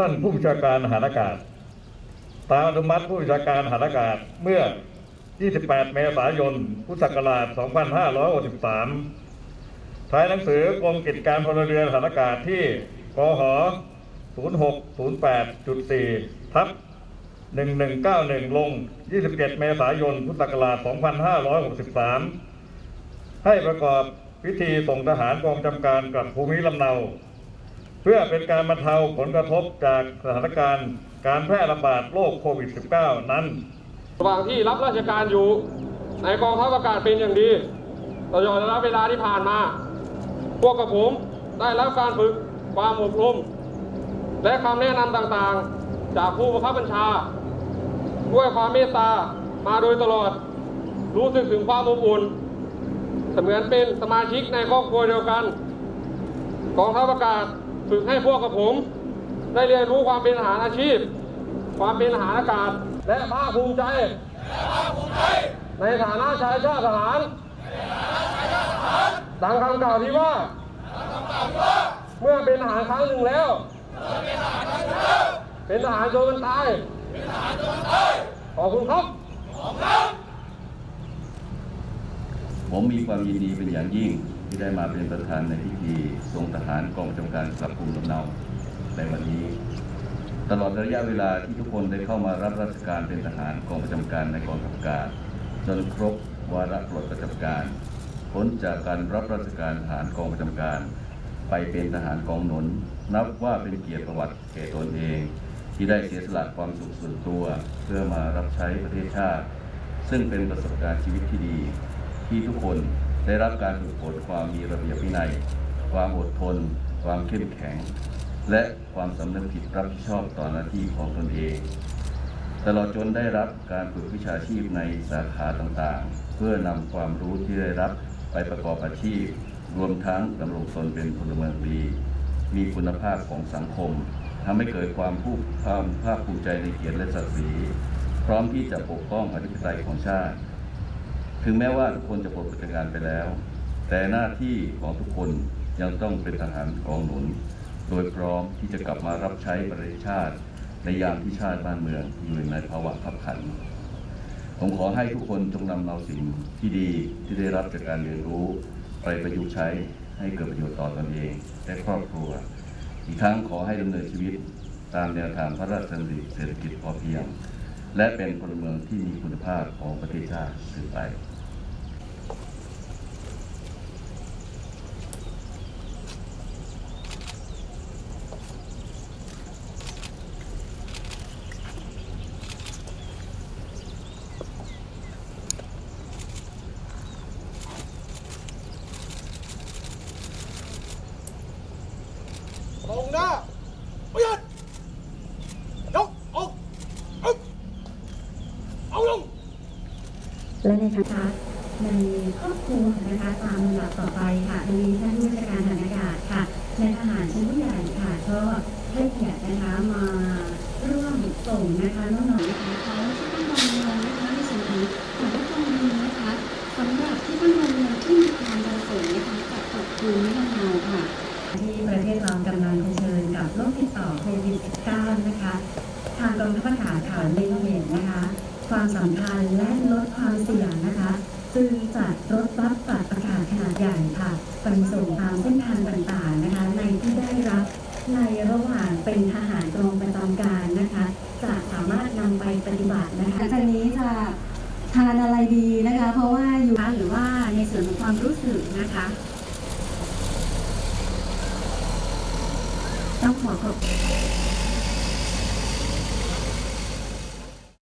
ท่านผู้บัญชาการหารอากาศ ตามอนุมัติผู้บัญชาการหารอากาศเมื่อ 28 เมษายน พุทธศักราช 2563ท้ายหนังสือกรมกิจการพลเรือนหารอากาศที่กห0608.4 ทับ 1191 ลง 27 เมษายน พุทธศักราช 2563 ให้ประกอบพิธีส่งทหารกองกำกับการกลับภูมิลำเนา เพื่อเป็นการบรรเทาผลกระทบจากสถานการณ์ การแพร่ระบาดโรคโควิด -19 นั้น ระหว่างที่รับราชการอยู่ ในกองทัพอากาศเป็นอย่างดีตลอดระยะเวลาที่ผ่านมา พวกกับผมได้รับการฝึกความอบรมและคำแนะนำต่างๆ จากผู้บังคับบัญชา ด้วยความเมตตามาโดยตลอด รู้สึกถึงความอบอุ่นเสมือนเป็นสมาชิกในครอบครัวเดียวกัน กองทัพอากาศ ฝึกให้พวกกับผม ได้เรียนรู้ความเป็นทหารอาชีพ ความเป็นทหารอากาศ และภาคภูมิใจ ในฐานะชายชาติทหารดังคำกล่าวที่ว่า เมื่อเป็นทหารครั้งหนึ่งแล้ว เป็นทหารจนมันตาย ขอบคุณครับ ผมมีความยินดีเป็นอย่างยิ่ง ที่ได้มาเป็นประธานในพิธีทรงทหารกองประจำการกลับภูมิลำเนาในวันนี้ ตลอดระยะเวลาที่ทุกคนได้เข้ามารับราชการเป็นทหารกองประจำการในกองทัพกาศจนครบวาระปลดประจำการพ้นจากการรับราชการทหารกองประจำการ ไปเป็นทหารกองหนุน นับว่าเป็นเกียรติประวัติแก่ตนเอง ที่ได้เสียสละความสุขส่วนตัว เพื่อมารับใช้ประเทศชาติ ซึ่งเป็นประสบการณ์ชีวิตที่ดี ที่ทุกคน ได้รับการฝึกฝนความมีระเบียบวินัย ความอดทน ความเข้มแข็ง และความสำนึกผิดรับผิดชอบต่อหน้าที่ของตนเอง ตลอดจนได้รับการฝึกวิชาชีพในสาขาต่างๆ เพื่อนำความรู้ที่ได้รับไปประกอบอาชีพ รวมทั้งดำรงตนเป็นพลเมืองดี มีคุณภาพของสังคมทำให้เกิดความผู้ความภาคภูมิใจในเกียรติและศักดิ์ศรี พร้อมที่จะปกป้องอธิปไตยของชาติ ถึงแม้ว่าทุกคนจะปลดประจำการไปแล้ว แต่หน้าที่ของทุกคนยังต้องเป็นทหารกองหนุน โดยพร้อมที่จะกลับมารับใช้ประเทศชาติ ในยามที่ชาติบ้านเมืองอยู่ในภาวะขับขัน ผมขอให้ทุกคนจงนำเอาสิ่งที่ดีที่ได้รับจากการเรียนรู้ ไปประยุกต์ใช้ให้เกิดประโยชน์ต่อตนเองและครอบครัว อีกทั้งขอให้ดำเนินชีวิตตามแนวทางพระราชดำริเศรษฐกิจพอเพียง และเป็นพลเมืองที่มีคุณภาพของประเทศชาติสืบไป ตรงหน้าประหยัดยกอกอึ๊บเอาลง และในะคะในครอบครัวนะคะตามลำดับต่อไปค่ะมีท่านผู้จัดการฐานอากาศค่ะในทหารชั้นผู้ใหญ่ค่ะก็ให้เกียรตินะคะมาร่วมส่งนะคะน้องๆนะคะเขาที่ตั้งวางเงินนะคะในส่วนนี้ขอทุกคนดีนะคะสำหรับที่ตั้งวางเงินที่มีการประสงค์นะคะกับขอบคุณนิรนาค่ะ ที่ประเทศเรากำลังเผชิญกับโรคติดต่อโควิด -19 นะคะ ทางกองทัพอากาศค่ะเล็งเห็นนะคะ ความสำคัญและลดความเสี่ยงนะคะจึงจัดรถบัสปรับอากาศขนาดใหญ่ค่ะไปส่งตามเส้นทางต่างๆนะคะ ในที่ได้รับในระหว่างเป็นทหารกองประจำการนะคะ จะสามารถนำไปปฏิบัตินะคะหลังจากนี้จะทานอะไรดีนะคะ เพราะว่าอยู่หรือว่าในส่วนของความรู้สึกนะคะต้องขอขอบ